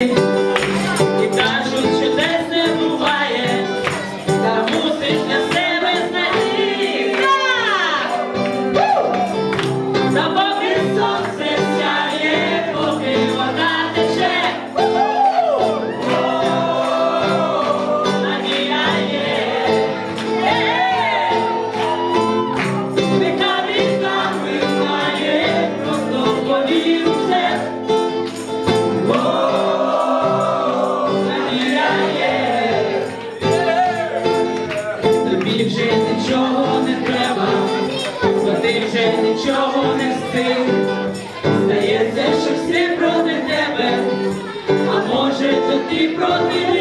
Música Тобі вже нічого не треба, бо ти вже нічого не встиг. Здається, що всі проти тебе, а може то ти проти них.